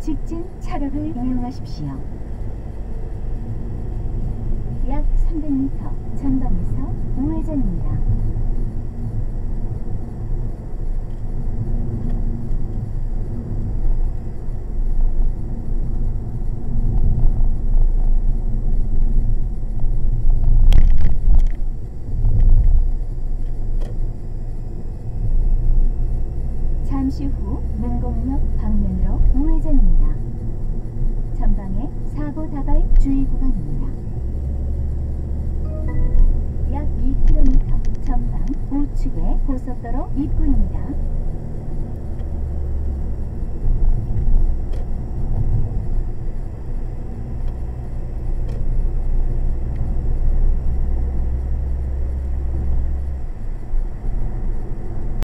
직진 차로를 이용하십시오. 약 300m 전방에서 우회전입니다. 잠시 후 문곡역 방면으로 우회전입니다. 전방에 사고 다발 주의 구간입니다. 약 2km 전방 우측에 고속도로 입구입니다.